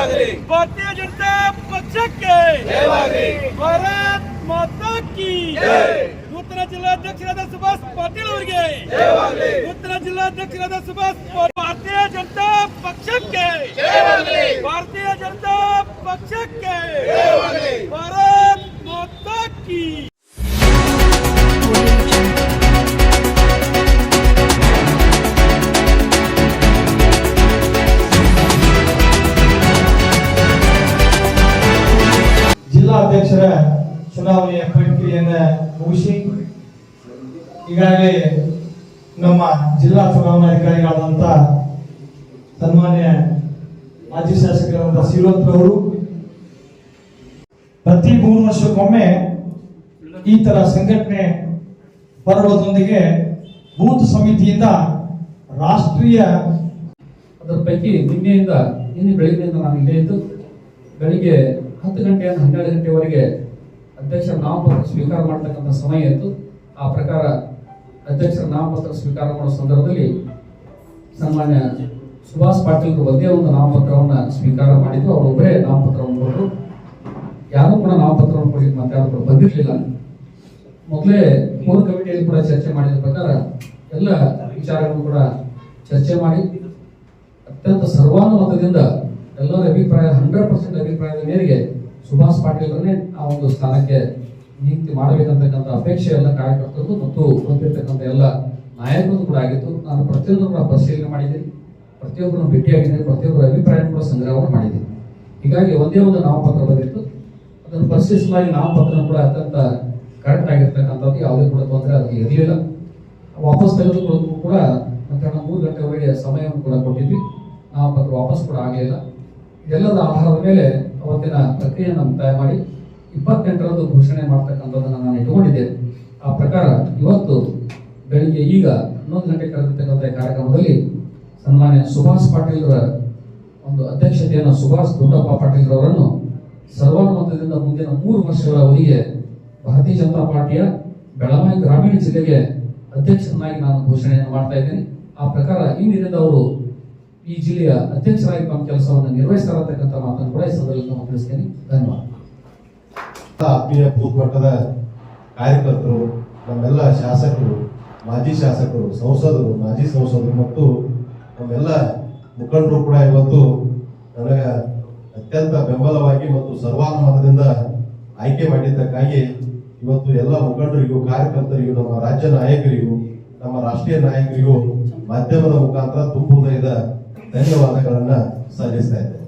ಭಾರತೀಯ ಜನತಾ ಪಕ್ಷಕ್ಕೆ ಭಾರತ್ ಮಾತಾ ಕಿ ನೂತನ ಜಿಲ್ಲಾಧ್ಯಕ್ಷರಾದ ಸುಭಾಷ್ ಪಾಟೀಲ್ ಅವರಿಗೆ ನೂತನ ಜಿಲ್ಲಾಧ್ಯಕ್ಷರಾದ ಸುಭಾಷ್ ಪಾಟೀಲ್ ಭಾರತೀಯ ಜನತಾ ಪಕ್ಷಕ್ಕೆ ಭಾರತೀಯ ಜನತಾ ಪಕ್ಷಕ್ಕೆ ಭಾರತ್ ಮಾತಾ ಕಿ ಜಿಲ್ಲಾಧ್ಯಕ್ಷರ ಚುನಾವಣೆಯ ಪ್ರಕ್ರಿಯೆಯನ್ನು ಮುಗಿಸಿ, ಈಗಾಗಲೇ ನಮ್ಮ ಜಿಲ್ಲಾ ಚುನಾವಣಾಧಿಕಾರಿಗಳಾದಂಥ ಸನ್ಮಾನ್ಯ ಮಾಜಿ ಶಾಸಕರಾದಂಥ ಅವರು ಪ್ರತಿ ಮೂರು ವರ್ಷಕ್ಕೊಮ್ಮೆ ಈ ತರ ಸಂಘಟನೆ ಹೊರಡೋದೊಂದಿಗೆ ಬೂತ್ ಸಮಿತಿಯಿಂದ ರಾಷ್ಟ್ರೀಯ ಅದರ ಪೈಕಿ ನಿನ್ನೆಯಿಂದ, ನಿನ್ನೆ ಬೆಳಗ್ಗೆಯಿಂದ ನಾನು ಇಲ್ಲೇ ಇದ್ದು, ಬೆಳಿಗ್ಗೆ ಹತ್ತು ಗಂಟೆಯಿಂದ ಹನ್ನೆರಡು ಗಂಟೆವರೆಗೆ ಅಧ್ಯಕ್ಷರ ನಾಮಪತ್ರ ಸ್ವೀಕಾರ ಮಾಡ್ತಕ್ಕಂಥ ಸಮಯ ಇತ್ತು. ಆ ಪ್ರಕಾರ ಅಧ್ಯಕ್ಷರ ನಾಮಪತ್ರ ಸ್ವೀಕಾರ ಮಾಡೋ ಸಂದರ್ಭದಲ್ಲಿ ಸನ್ಮಾನ್ಯ ಸುಭಾಷ್ ಪಾಟೀಲ್ ಒಂದೇ ಒಂದು ನಾಮಪತ್ರವನ್ನು ಸ್ವೀಕಾರ ಮಾಡಿದ್ದು ಅವರೊಬ್ಬರೇ ನಾಮಪತ್ರವನ್ನು ಕೊಟ್ಟರು. ಯಾರೂ ಕೂಡ ನಾಮಪತ್ರವನ್ನು ಕೊಡಿ ಮಾತಾಡೋರು ಬಂದಿರಲಿಲ್ಲ. ಮೊದಲೇ ಮೂರು ಕಮಿಟಿಯಲ್ಲಿ ಕೂಡ ಚರ್ಚೆ ಮಾಡಿದ ಪ್ರಕಾರ ಎಲ್ಲ ವಿಚಾರಗಳನ್ನು ಕೂಡ ಚರ್ಚೆ ಮಾಡಿ, ಅತ್ಯಂತ ಸರ್ವಾನುಮತದಿಂದ ಎಲ್ಲರ ಅಭಿಪ್ರಾಯ ಹಂಡ್ರೆಡ್ ಪರ್ಸೆಂಟ್ ಅಭಿಪ್ರಾಯದ ಮೇರೆಗೆ ಸುಭಾಷ್ ಪಾಟೀಲ್ರನ್ನೇ ಆ ಒಂದು ಸ್ಥಾನಕ್ಕೆ ನಿಯುಕ್ತಿ ಮಾಡಬೇಕಂತಕ್ಕಂಥ ಅಪೇಕ್ಷೆ ಎಲ್ಲ ಕಾರ್ಯಕರ್ತರು ಮತ್ತು ಬಂದಿರತಕ್ಕಂಥ ಎಲ್ಲ ನಾಯಕರು ಕೂಡ ಆಗಿತ್ತು. ನಾನು ಕೂಡ ಪರಿಶೀಲನೆ ಮಾಡಿದ್ದೀನಿ. ಪ್ರತಿಯೊಬ್ಬರನ್ನು ಭೇಟಿಯಾಗಿದ್ದೀನಿ. ಪ್ರತಿಯೊಬ್ಬರ ಅಭಿಪ್ರಾಯ ಕೂಡ ಸಂಗ್ರಹವನ್ನು ಮಾಡಿದ್ದೀನಿ. ಹೀಗಾಗಿ ಒಂದೇ ಒಂದು ನಾಮಪತ್ರ ಬಂದಿತ್ತು. ಅದನ್ನು ಪರಿಶೀಲಿಸಲಾಗಿ ನಾಮಪತ್ರ ಕೂಡ ಅತ್ಯಂತ ಕರೆಕ್ಟ್ ಆಗಿರ್ತಕ್ಕಂಥದ್ದು. ಯಾವುದೇ ಕೂಡ ತೊಂದರೆ ಅದಕ್ಕೆ ಇರಲಿಲ್ಲ. ವಾಪಸ್ ತೆಗೆದುಕೊಳ್ಳೋದು ಕೂಡ ಮಧ್ಯಾಹ್ನ ಮೂರು ಗಂಟೆವರೆಗೆ ಸಮಯವನ್ನು ಕೂಡ ಕೊಟ್ಟಿದ್ವಿ. ನಾಮಪತ್ರ ವಾಪಸ್ ಕೂಡ ಆಗಲಿಲ್ಲ ಇದೆಲ್ಲದ ಆಧಾರದ ಮೇಲೆ ಅವತ್ತಿನ ಪ್ರಕ್ರಿಯೆಯನ್ನು ಮುಕ್ತಾಯ ಮಾಡಿ ಇಪ್ಪತ್ತೆಂಟರಂದು ಘೋಷಣೆ ಮಾಡ್ತಕ್ಕಂಥದ್ದನ್ನು ನಾನು ಇಟ್ಟುಕೊಂಡಿದ್ದೆ. ಆ ಪ್ರಕಾರ ಇವತ್ತು ಬೆಳಿಗ್ಗೆ ಈಗ ಹನ್ನೊಂದು ಗಂಟೆ ಕರೆದಿರ್ತಕ್ಕಂಥ ಕಾರ್ಯಕ್ರಮದಲ್ಲಿ ಸನ್ಮಾನ್ಯ ಸುಭಾಷ್ ಪಾಟೀಲ್ರ ಒಂದು ಅಧ್ಯಕ್ಷತೆಯನ್ನು ಸುಭಾಷ್ ದೊಡ್ಡಪ್ಪ ಪಾಟೀಲ್ರವರನ್ನು ಸರ್ವಾನುಮತದಿಂದ ಮುಂದಿನ ಮೂರು ವರ್ಷಗಳ ಅವಧಿಗೆ ಭಾರತೀಯ ಜನತಾ ಪಾರ್ಟಿಯ ಬೆಳಗಾವಿ ಗ್ರಾಮೀಣ ಜಿಲ್ಲೆಗೆ ಅಧ್ಯಕ್ಷರನ್ನಾಗಿ ನಾನು ಘೋಷಣೆಯನ್ನು ಮಾಡ್ತಾ ಇದ್ದೇನೆ. ಆ ಪ್ರಕಾರ ಇಂದಿನಿಂದ ಅವರು ಈ ಜಿಲ್ಲೆಯ ಅಧ್ಯಕ್ಷರಾಗಿ ತಮ್ಮ ಕೆಲಸವನ್ನು ನಿರ್ವಹಿಸ್ತಾರೆ ಅಂತಕ್ಕಂಥ ಮಾತನ್ನು ಕೂಡ ಈ ಸಂದರ್ಭದಲ್ಲಿ ನಾವು ತಿಳಿಸ್ತೇನೆ. ಧನ್ಯವಾದ. ಆತ್ಮೀಯ ಬೂತ್ ಮಟ್ಟದ ಕಾರ್ಯಕರ್ತರು, ನಮ್ಮೆಲ್ಲ ಶಾಸಕರು, ಮಾಜಿ ಶಾಸಕರು, ಸಂಸದರು, ಮಾಜಿ ಸಂಸದರು ಮತ್ತು ನಮ್ಮೆಲ್ಲ ಮುಖಂಡರು ಕೂಡ ಇವತ್ತು ನನಗೆ ಅತ್ಯಂತ ಬೆಂಬಲವಾಗಿ ಮತ್ತು ಸರ್ವಾನುಮತದಿಂದ ಆಯ್ಕೆ ಮಾಡಿದ್ದಕ್ಕಾಗಿ ಇವತ್ತು ಎಲ್ಲ ಮುಖಂಡರಿಗೂ, ಕಾರ್ಯಕರ್ತರಿಗೂ, ನಮ್ಮ ರಾಜ್ಯ ನಾಯಕರಿಗೂ, ನಮ್ಮ ರಾಷ್ಟ್ರೀಯ ನಾಯಕರಿಗೂ ಮಾಧ್ಯಮದ ಮುಖಾಂತರ ತುಂಬ ಹೃದಯದ 何が分からないですね。